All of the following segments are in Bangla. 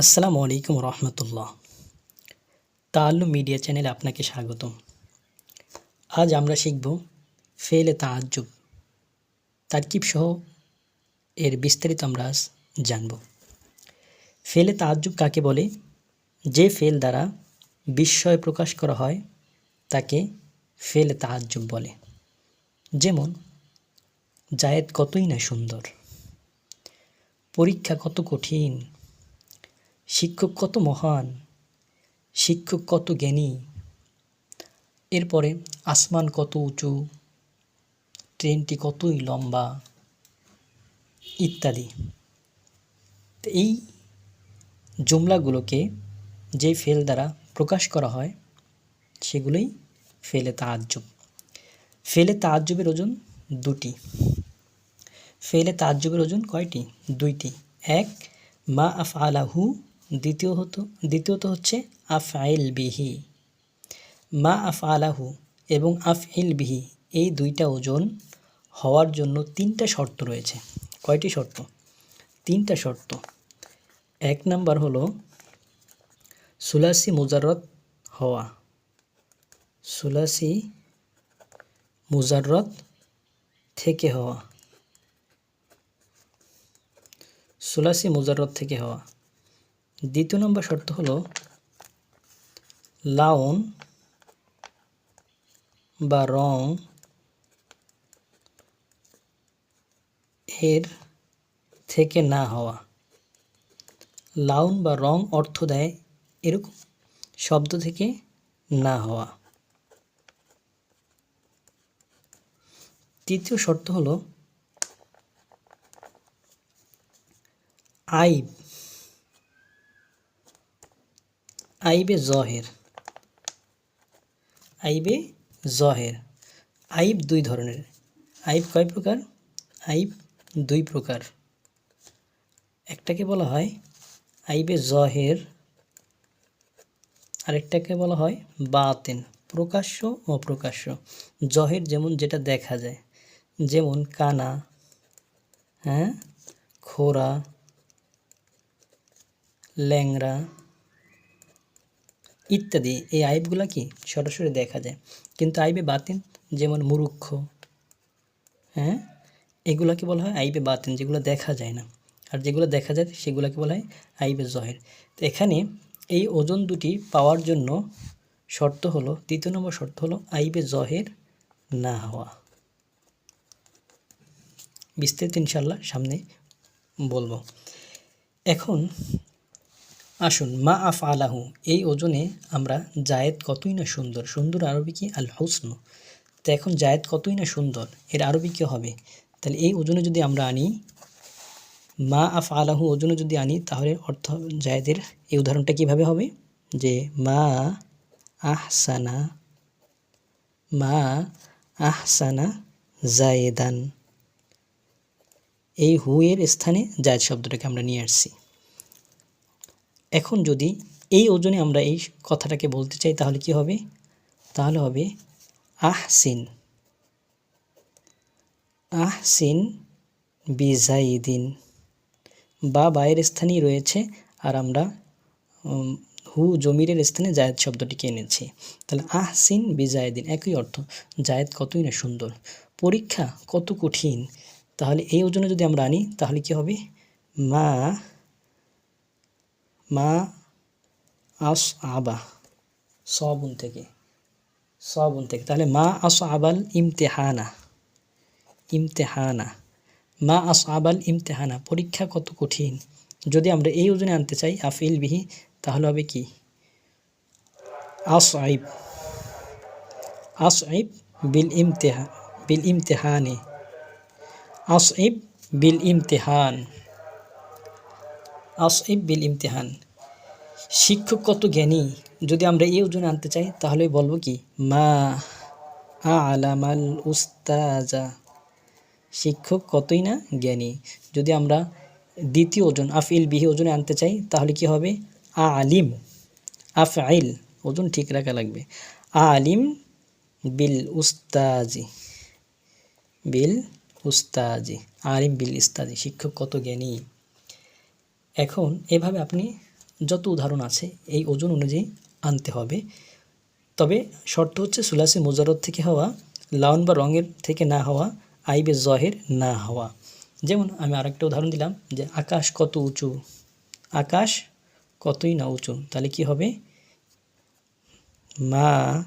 আসসালামু আলাইকুম রহমতুল্লাহ। তাল্লু মিডিয়া চ্যানেলে আপনাকে স্বাগতম। আজ আমরা শিখব ফেলে তাজ্জুব তারকিব সহ এর বিস্তারিত আমরা আজ জানব। ফেলে তাজ্জুব কাকে বলে? যে ফেল দ্বারা বিস্ময় প্রকাশ করা হয়, তাকে ফেলে তাজ্জুব বলে। যেমন, জায়েদ কতই না সুন্দর, পরীক্ষা কত কঠিন শিক্ষক কত মহান, শিক্ষক কত জ্ঞানী। এরপরে আসমান কত উঁচু, ট্রেনটি কতই লম্বা ইত্যাদি। এই জুমলাগুলোকে যে ফেল দ্বারা প্রকাশ করা হয়, সেগুলোই ফেলে তাজ্জুব। ফেলে তাজ্জুবের ওজন দুটি। ফেলে তাজ্জবের ওজন কয়টি? দুইটি। এক, মা আফ আলাহু দ্বিতীয় হতো, দ্বিতীয়ত হচ্ছে আফ আইল বিহি। মা আফ আলাহু এবং আফ ইল বিহি, এই দুইটা ওজন হওয়ার জন্য তিনটা শর্ত রয়েছে। কয়টি শর্ত? তিনটা শর্ত। এক নাম্বার হলো সুলাসি মুজাররত হওয়া। সুলাসি মুজাররত থেকে হওয়া। সুলাসি মুজাররত থেকে হওয়া। দ্বিতীয় নম্বর শর্ত হলো লাউন বা রং এর থেকে না হওয়া। লাউন বা রং অর্থ দেয় এরকম শব্দ থেকে না হওয়া। তৃতীয় শর্ত হলো আইব আইবে জহের। আইবে জহের। আইব দুই ধরনের। আইব কয় প্রকার? আইব দুই প্রকার। একটাকে বলা হয় আইবে জহের, আরেকটাকে বলা হয় বাতেন, প্রকাশ্য অপ্রকাশ্য। জহের যেমন যেটা দেখা যায়, যেমন কানা হ্যাঁ খোরা ল্যাংরা ইত্যাদি এই আইবগুলো কি সরাসরি দেখা যায়। কিন্তু আইবে বাতিন যেমন মুরুক্ষ হ্যাঁ? এগুলোকে বলা হয় আইবে বাতিন যেগুলো দেখা যায় না। আর যেগুলো দেখা যায়, সেগুলোকে বলা হয় আইবে জহের। তো এখানে এই ওজন দুটি পাওয়ার জন্য শর্ত হলো, দ্বিতীয় নম্বর শর্ত হলো আইবে জহের না হওয়া। বিস্তারিত ইনশাল্লাহ সামনে বলব। এখন আসুন, মা আফ আলাহু এই ওজনে আমরা জায়েদ কতই না সুন্দর। সুন্দর আরবি কি? আল হুসন তো এখন জায়েদ কতই না সুন্দর? এর আরবি কী হবে? তাহলে এই ওজনে যদি আমরা আনি, মা আফ আলাহু ওজনে যদি আনি, তাহলে অর্থ জায়েদের, এই উদাহরণটা কীভাবে হবে? যে মা আহসানা মা আহসানা জায়েদান। এই হু এর স্থানে জায়দ শব্দটাকে আমরা নিয়ে আসছি। এখন যদি এই ওজনে আমরা এই কথাটাকে বলতে চাই, তাহলে কি হবে? তাহলে হবে আহসিন। আহসিন বিজাইদিন। বা বায়ের স্থানেই রয়েছে, আর আমরা হু জমিরের স্থানে জায়দ শব্দটিকে এনেছি। তাহলে আহসিন বিজায়দিন একই অর্থ, জায়দ কতই না সুন্দর। পরীক্ষা কত কঠিন। তাহলে এই ওজনে যদি আমরা আনি, তাহলে কি হবে? মা মা, আস আবা, সবুন থেকে সবুন থেকে। তাহলে মা আস আবাল ইমতেহানা ইমতেহানা। মা আস আবাল ইমতেহানা, পরীক্ষা কত কঠিন? যদি আমরা এই ওজনে আনতে চাই, আফিল বিহি, তাহলে হবে কি? আস আইব আস আইব বিল ইমতেহা, বিল ইমতেহানি। আস আইব বিল ইমতেহান। আসইব বিল ইমতিহান। শিক্ষক কত জ্ঞানী? যদি আমরা এই ওজনে আনতে চাই তাহলে বলব কি? মা আলামাল উস্তাজা। শিক্ষক কতই না জ্ঞানী? যদি আমরা দ্বিতীয় ওজন আফিল বিহি ওজনে আনতে চাই, তাহলে কি হবে? আ আলিম। আফ আইল ওজন ঠিক রাখা লাগবে। আ আলিম বিল উস্তাজি। বিল উস্তাজি। আলিম বিল ইস্তাজি। শিক্ষক কত জ্ঞানী? এখন এভাবে আপনি যত উদাহরণ আছে, এই ওজন অনুযায়ী আনতে হবে। তবে শর্ত হচ্ছে সুলাসি মুজারত থেকে হওয়া, লাউন বা রঙের থেকে না হওয়া আইবে জহের না হওয়া। যেমন আমি আরেকটা উদাহরণ দিলাম যে আকাশ কত উঁচু? আকাশ কতই না উঁচু? তাহলে কি হবে? মা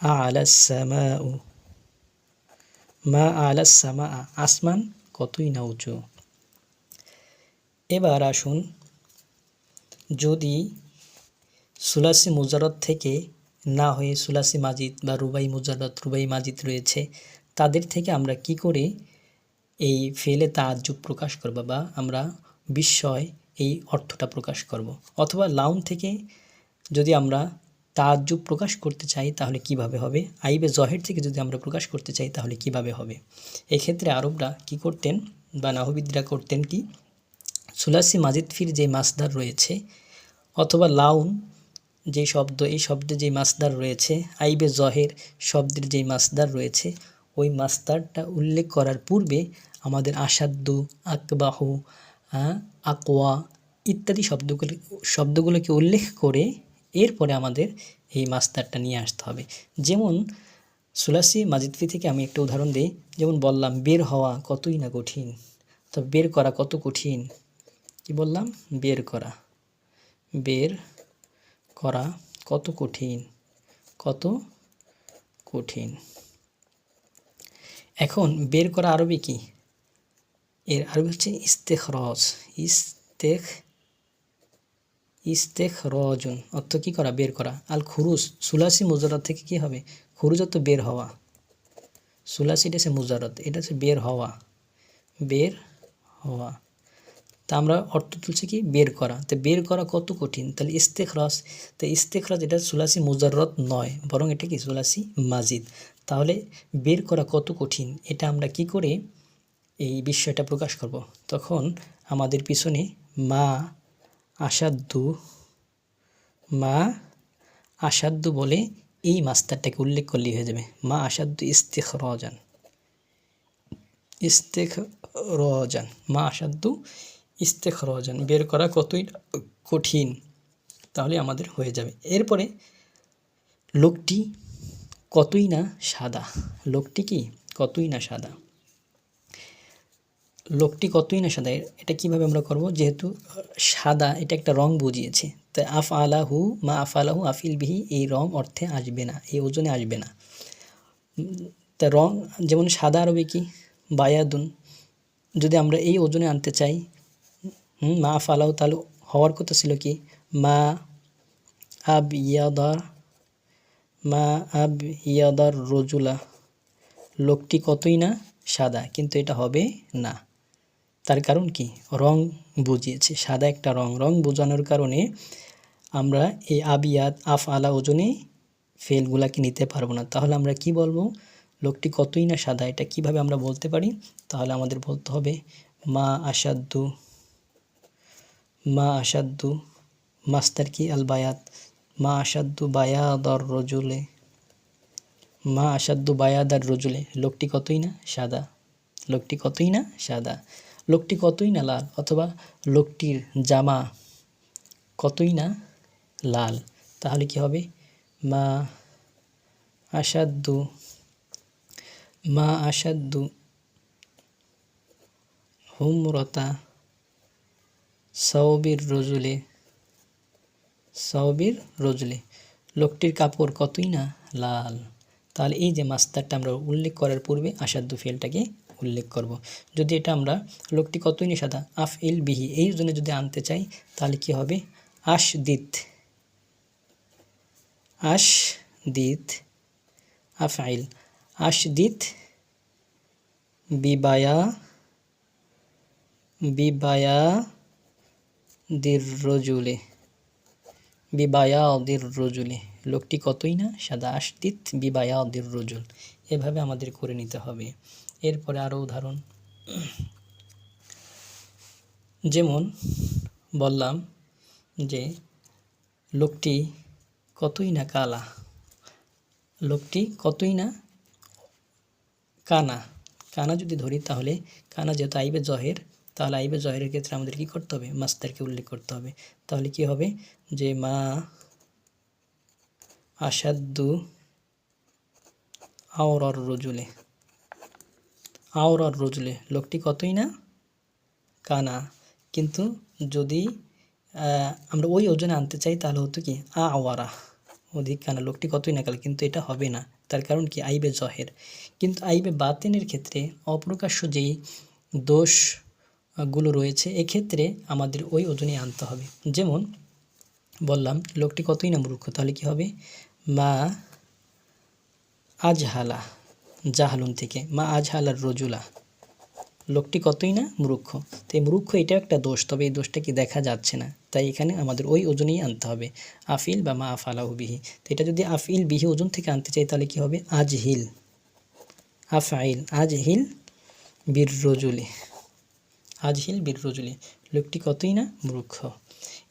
আলাসামাউ মা আলাসামা আসমান কতই না উঁচু? এবার আসুন, যদি সুলাসি মুজারত থেকে না হয়ে সুলাসি মাজিদ বা রুবাই মুজারত রুবাই মাজিদ রয়েছে, তাদের থেকে আমরা কি করে এই ফেলে তাজ্জুব প্রকাশ করব বা আমরা বিস্ময় এই অর্থটা প্রকাশ করব? অথবা লাউন থেকে যদি আমরা তাজ্জুব প্রকাশ করতে চাই, তাহলে কীভাবে হবে? আইবে জহের থেকে যদি আমরা প্রকাশ করতে চাই, তাহলে কীভাবে হবে? এক্ষেত্রে আরবরা কি করতেন বা নাহবিদরা করতেন কি? সুলাসি মাজিদ ফির যে মাসদার রয়েছে, অথবা লাউন যে শব্দ, এই শব্দে যে মাসদার রয়েছে, আইবে জহের শব্দের যে মাসদার রয়েছে, ওই মাস্তারটা উল্লেখ করার পূর্বে আমাদের আসাদ্দু আকবাহু আকোয়া ইত্যাদি শব্দগুলি, শব্দগুলোকে উল্লেখ করে এরপরে আমাদের এই মাস্তারটা নিয়ে আসতে হবে। যেমন সুলাসি মাজিদফি থেকে আমি একটা উদাহরণ দিই, যেমন বললাম, বের হওয়া কতই না কঠিন, তো বের করা কত কঠিন? কি বললাম? বের করা। বের করা কত কঠিন? কত কঠিন। এখন বের করা আরবি কি? এর আরবি হচ্ছে ইস্তেখরজ। ইস্তেখ ইস্তেখ রজন অর্থ কী করা? বের করা। আল খুরুস সুলাসি মুজারত থেকে কি হবে? খুরুজ অর্থ বের হওয়া। সুলাসি এটা হচ্ছে মুজারত এটা হচ্ছে বের হওয়া। বের হওয়া। তা আমরা অর্থ তুলছি কি? বের করা। তো বের করা কত কঠিন? তাহলে ইস্তেখরস। তো ইস্তেখরস এটা সুলাসি মুজারত নয়, বরং এটা কি? সুলাসি মাজিদ। তাহলে বের করা কত কঠিন? এটা আমরা কি করে এই বিষয়টা প্রকাশ করব? তখন আমাদের পিছনে মা আসাদ্দু মা আসাদ্দু বলে এই মাস্টারটাকে উল্লেখ করলেই হয়ে যাবে। মা আসাদ্দু ইস্তেখ রজান ইস্তেখ রজান মা আসাদ্দু ইস্তেখ রজান বের করা কতই কঠিন, তাহলে আমাদের হয়ে যাবে। এরপরে লোকটি কতই না সাদা, লোকটি কি কতই না সাদা? লোকটি কতই না সাদা, এটা কীভাবে আমরা করব? যেহেতু সাদা, এটা একটা রং বুঝিয়েছে, তাই আফ আলাহু মা আফ আলাহু আফিল বিহি, এই রং অর্থে আসবে না, এই ওজনে আসবে না। তা রং, যেমন সাদা আরবে কি? বায়াদুন, যদি আমরা এই ওজনে আনতে চাই মা আফ আলাহু তাহলে হওয়ার কথা ছিল কি? মা আব ইয়াদার মা আব ইয়াদার রজুলা। লোকটি কতই না সাদা, কিন্তু এটা হবে না। তার কারণ কি? রং বুঝিয়েছে। সাদা একটা রং। রং বোঝানোর কারণে আমরা এই আবিয়াত আফ আলা ওজনে ফেলগুলাকে নিতে পারব না। তাহলে আমরা কি বলব? লোকটি কতই না সাদা, এটা কীভাবে আমরা বলতে পারি? তাহলে আমাদের বলতে হবে মা আসাদ্দু মা আসাদ্দু মাস্তার কি আল বায়াত, মা আসাদ্দু বায়াদর রজুলে। মা আসাদ্দু বায়াদার রজুলে, লোকটি কতই না সাদা? লোকটি কতই না সাদা? লোকটি কতই না লাল? অথবা লোকটির জামা কতই না লাল? তাহলে কি হবে? মা আসাদ্দু মা আসাদ্দু হুমরতা সৌবির রজুলে সৌবির রজুলে। লোকটির কাপড় কতই না লাল। তাহলে এই যে মাস্তারটা আমরা উল্লেখ করার পূর্বে আসাদ্দু ফেলটাকে উল্লেখ করব। যদি এটা আমরা, লোকটি কতই নি সাদা আফ ইল বিহি, এই জন্য যদি আনতে চাই, তাহলে কি হবে? আশ দিত আশ দিত আফ আইল আশ দিত বিবায়া বিবায়া দির রজুলে বিবায়া দির রজুলে লোকটি কতই না সাদা আশদিত বিবায়া দির রজুল এভাবে আমাদের করে নিতে হবে। এরপরে আরও উদাহরণ। যেমন বললাম যে লোকটি কতই না কালা। লোকটি কতই না কানা। কানা যদি ধরি তাহলে কানা যেহেতু আইবে জহের তাহলে আইবে জয়ের ক্ষেত্রে আমাদের কি করতে হবে? মাস্তারকে উল্লেখ করতে হবে। তাহলে কি হবে? যে মা আসাদ্দু আওরর রজুলে আওরর রজুলে লোকটি কতই না? কানা। কিন্তু যদি আমরা ওই ওজনে আনতে চাই, তাহলে হতো কি? আওয়ারা। অধিক কানা। লোকটি কতই না কাল? কিন্তু এটা হবে না। তার কারণ কি? আইবে জহের। কিন্তু আইবে বাতেনের ক্ষেত্রে অপ্রকাশ্য যেই দোষ গুলো রয়েছে, এক্ষেত্রে আমাদের ওই ওজনে আনতে হবে। যেমন বললাম, লোকটি কতই না মূর্খ, তাহলে কি হবে? মা আজহালা জাহালুন থেকে, মা আজহালার রজুলা। লোকটি কতই না মূর্খ? তো এই মূর্খ এটা একটা দোষ, তবে এই দোষটা কি দেখা যাচ্ছে না। তাই এখানে আমাদের ওই ওজনেই আনতে হবে। আফিল বা মা আফালাহু বিহি। তো এটা যদি আফিল বিহি ওজন থেকে আনতে চাই তাহলে কি হবে? আজহিল। আফাইল, আজহিল বীর রজুলি। আজহিল বীর রজুলি লোকটি কতই না মূর্খ।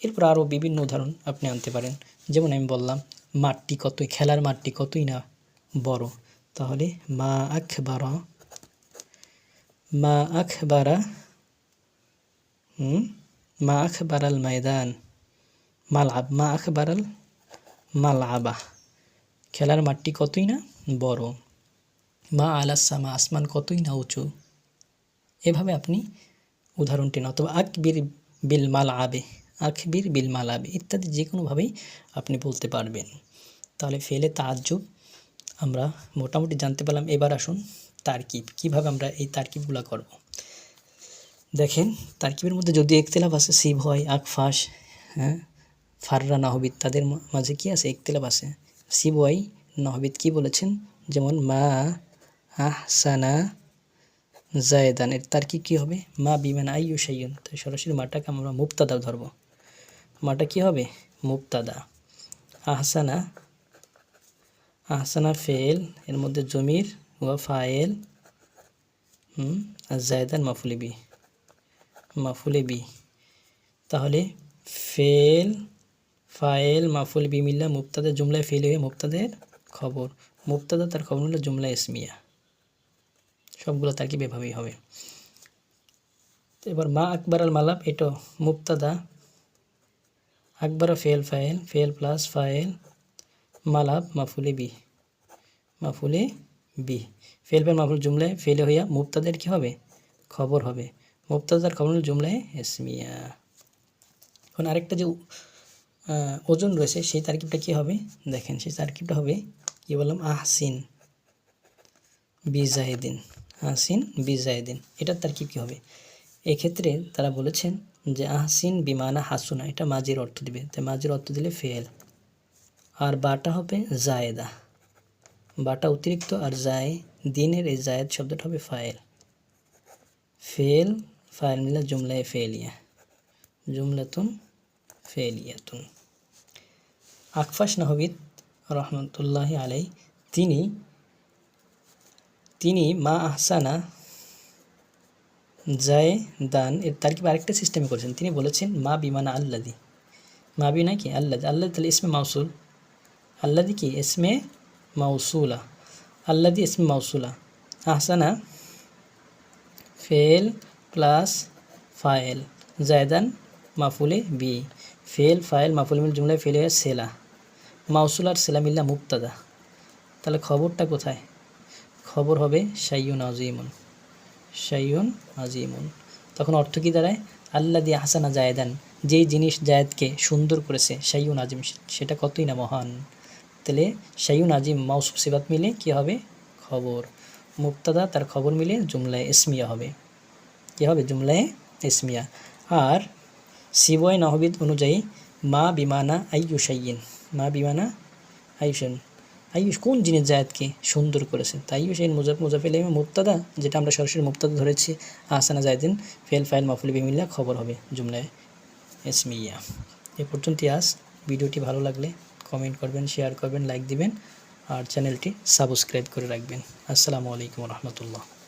এরপর আরও বিভিন্ন উদাহরণ আপনি আনতে পারেন। যেমন আমি বললাম, মাঠটি কতই, খেলার মাঠটি কতই না বড়। তাহলে মা আখবার মা আখবারা হুম, মা আখবারাল ময়দান মালআব মা আখবারাল মালআবা খেলার মাঠটি কতই না বড়। মা আলাসামা আসমান কতই না উঁচু। এভাবে আপনি উদাহরণ টেন অথবা আকবির বিল মাল আবে, আকবির বিল মাল আবে ইত্যাদি যে কোনোভাবেই আপনি বলতে পারবেন। তাহলে ফেলে তাজ্জুব, আমরা মোটামুটি জানতে পারলাম। এবার আসুন তারকিব, কীভাবে আমরা এই তারকিবগুলো করব? দেখেন, তারকিবের মধ্যে যদি একতেলাফ আছে শিব হয় আকফাস হ্যাঁ ফাররা, নাহবিদ, তাদের মাঝে কি আছে? একতেলাফ আছে। শিব হয় নাহবিদ কি বলেছেন? যেমন মা আহসানা জায়দান, এর তার কি, কী হবে? মা বিমান আইয়ু সাইয়ুন তো সরাসরি মাটাকে আমরা মুক্তাদা ধরবো। মাটা কি হবে? মুক্তাদা আহসানা আহসানা ফেল, এর মধ্যে জমির, ওয়া ফায়েল, হুম, আর জায়দান মাফুলি বি। মাফুলে বি। তাহলে ফেল, ফায়েল, মাফুল বি মিল্লা মুক্তাদের জুমলায় ফেল হয়ে মুক্তাদের খবর। মুক্তাদা তার খবর হলো জুমলা ইসমিয়া। সবগুলো তার কি এভাবেই হবে। তো এবার মা আকবর আল মালাব এটা মুক্তাদা আকবর ফেল ফাইল, ফেল প্লাস ফাইল, মালাব মাফুলে বি মাফুলে বি। ফেল ফেল মাফুল জুমলায় ফেলে হইয়া মুক্তাদের কি হবে? খবর হবে। মুক্তাদার খবর জুমলায় এসমিয়া। এখন আরেকটা যে ওজন রয়েছে, সেই তারকিবটা কি হবে? দেখেন, সেই তারকিবটা হবে, কি বললাম? আহসিন বিজাহিদিন আহসিন বিজাহিদিন এটার তারকিব কী হবে? এক্ষেত্রে তারা বলেছেন যে আহসিন বিমানা হাসুনা, এটা মাঝির অর্থ দিবে। তাই মাঝির অর্থ দিলে ফেল। আর বাটা হবে জায়েদা। বাটা অতিরিক্ত আর জায় দিনের এই জায়েদ শব্দটা হবে ফায়েল। ফেল ফাইল মিলে জুমলায় ফেলিয়া। জুমলাতুন ফেলিয়াতুন। আকফাস নাহবিদ রহমতুল্লাহ আলাই তিনি তিনি মা আহসানা জায় দান এর তার কি আরেকটা সিস্টেমে করেছেন? তিনি বলেছেন, মা বিমানা আল্লাদি। মা বিনা কি? আল্লাদি। আল্লাহ তাহলে ইসমে মাউসুল। আল্লাদি কি? ইসমে মাউসুলা। আল্লাদি ইসমে মাউসুলা। আহসানা ফেল প্লাস ফাইল জায়দান মাফুলে বি। ফেল, ফায়েল, মাফুলে মিল জুমলায় ফেলে সেলা। মাউসুল আর সেলা মিল্লা মুক্তাদা তাহলে খবরটা কোথায়? খবর হবে শাইয়ুন আজিমুন শাইয়ুন আজিমুন তখন অর্থ কী দাঁড়ায়? আল্লাহ দিয়ে হাসানা জায়দান যেই জিনিস জায়দকে সুন্দর করেছে, সাইয়ুন আজিম সেটা কতই না মহান। তাহলে শাইয়ুন আজিম মাউসুফ সিবাত মিলে কি হবে? খবর। মুক্তাদা তার খবর মিলে জুমলায় ইসমিয়া হবে। কী হবে? জুমলায় ইসমিয়া। আর সিবয় নহবিদ অনুযায়ী, মা বিমানা আইয়ুসাইয়িন মা বিমানা আয়ুষেন আয়ুষ কোন জিনিস জায়দকে সুন্দর করেছে তাই সেই মুজাফ মুজাফিল মুক্তাদা যেটা আমরা সরাসরি মুক্তাদা ধরেছি আসানা জায়দিন, ফেল ফাইল মাফুল বিমিল্লা খবর হবে জুমলায় এসমিয়া এ পর্যন্তই আস ভিডিওটি ভালো লাগলে কমেন্ট করবেন, শেয়ার করবেন, লাইক দিবেন, আর চ্যানেলটি সাবস্ক্রাইব করে রাখবেন। আসসালামু আলাইকুম রহমতুল্লাহ।